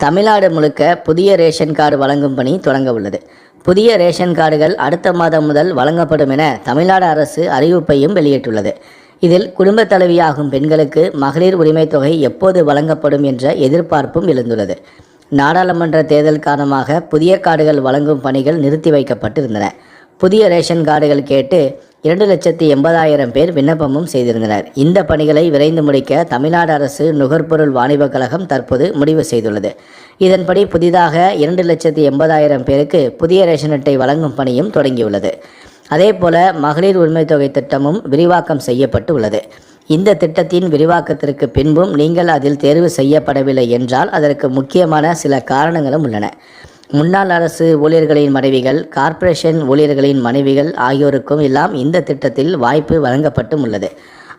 தமிழ்நாடு முழுக்க புதிய ration card வழங்கும் பணி தொடங்க உள்ளது. புதிய ரேஷன் கார்டுகள் அடுத்த மாதம் முதல் வழங்கப்படும் என தமிழ்நாடு அரசு அறிவிப்பையும் வெளியிட்டுள்ளது. இதில் குடும்பத் தலைவியாகும் பெண்களுக்கு மகளிர் உரிமைத் தொகை எப்போது வழங்கப்படும் என்ற எதிர்பார்ப்பும் எழுந்துள்ளது. நாடாளுமன்ற தேர்தல் காரணமாக புதிய கார்டுகள் வழங்கும் பணிகள் நிறுத்தி வைக்கப்பட்டிருந்தன. புதிய ரேஷன் கார்டுகள் கேட்டு இரண்டு லட்சத்தி எண்பதாயிரம் பேர் விண்ணப்பமும் செய்திருந்தனர். இந்த பணிகளை விரைந்து முடிக்க தமிழ்நாடு அரசு நுகர்பொருள் வாணிபக் கழகம் தற்போது முடிவு செய்துள்ளது. இதன்படி புதிதாக இரண்டு லட்சத்தி எண்பதாயிரம் பேருக்கு புதிய ரேஷன் அட்டை வழங்கும் பணியும் தொடங்கியுள்ளது. அதேபோல மகளிர் உரிமைத் தொகை திட்டமும் விரிவாக்கம் செய்யப்பட்டு உள்ளது இந்த திட்டத்தின் விரிவாக்கத்திற்கு பின்பும் நீங்கள் அதில் தேர்வு செய்யப்படவில்லை என்றால் அதற்கு முக்கியமான சில காரணங்களும் உள்ளன. முன்னாள் அரசு ஊழியர்களின் மனைவிகள் கார்ப்பரேஷன் ஊழியர்களின் மனைவிகள் ஆகியோருக்கும் எல்லாம் இந்த திட்டத்தில் வாய்ப்பு வழங்கப்பட்டும் உள்ளது.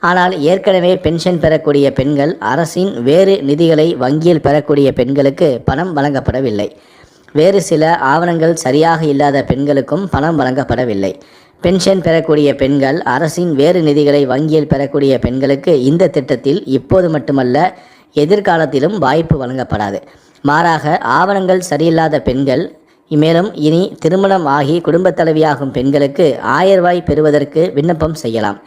ஆனால் ஏற்கனவே பென்ஷன் பெறக்கூடிய பெண்கள் அரசின் வேறு நிதிகளை வங்கியில் பெறக்கூடிய பெண்களுக்கு பணம் வழங்கப்படவில்லை. வேறு சில ஆவணங்கள் சரியாக இல்லாத பெண்களுக்கும் பணம் வழங்கப்படவில்லை. பென்ஷன் பெறக்கூடிய பெண்கள் அரசின் வேறு நிதிகளை வங்கியில் பெறக்கூடிய பெண்களுக்கு இந்த திட்டத்தில் இப்போது மட்டுமல்ல எதிர்காலத்திலும் வாய்ப்பு வழங்கப்படாது. மாறாக ஆவணங்கள் சரியில்லாத பெண்கள் மேலும் இனி திருமணம் ஆகி குடும்பத் தலைவியாகும் பெண்களுக்கு ஆயர்வாய் பெறுவதற்கு விண்ணப்பம் செய்யலாம்.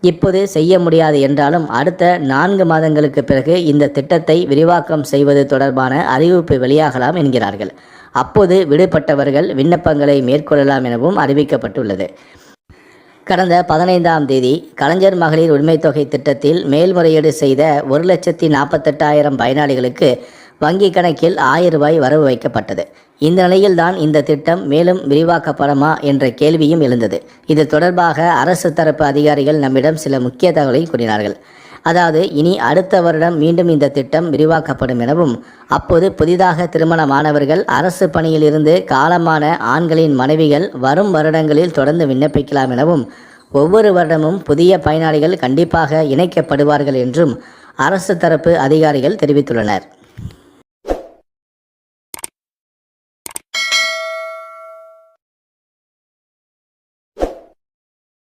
இப்போது செய்ய முடியாது என்றாலும் அடுத்த நான்கு மாதங்களுக்கு பிறகு இந்த திட்டத்தை விரிவாக்கம் செய்வது தொடர்பான அறிவிப்பு வெளியாகலாம் என்கிறார்கள். அப்போது விடுபட்டவர்கள் விண்ணப்பங்களை மேற்கொள்ளலாம் எனவும் அறிவிக்கப்பட்டுள்ளது. கடந்த பதினைந்தாம் தேதி கலைஞர் மகளிர் உரிமைத்தொகை திட்டத்தில் மேல்முறையீடு செய்த ஒரு லட்சத்தி நாற்பத்தெட்டாயிரம் பயனாளிகளுக்கு வங்கி கணக்கில் ஆயிரம் ரூபாய் வரவு வைக்கப்பட்டது. இந்த நிலையில்தான் இந்த திட்டம் மேலும் விரிவாக்கப்படுமா என்ற கேள்வியும் எழுந்தது. இது தொடர்பாக அரசு தரப்பு அதிகாரிகள் நம்மிடம் சில முக்கிய தகவலை கூறினார்கள். அதாவது இனி அடுத்த வருடம் மீண்டும் இந்த திட்டம் விரிவாக்கப்படும் எனவும் அப்போது புதிதாக திருமணமானவர்கள் அரசு பணியிலிருந்து காலமான ஆண்களின் மனைவிகள் வரும் வருடங்களில் தொடர்ந்து விண்ணப்பிக்கலாம் எனவும் ஒவ்வொரு வருடமும் புதிய பயனாளிகள் கண்டிப்பாக இணைக்கப்படுவார்கள் என்றும் அரசு தரப்பு அதிகாரிகள் தெரிவித்துள்ளனர்.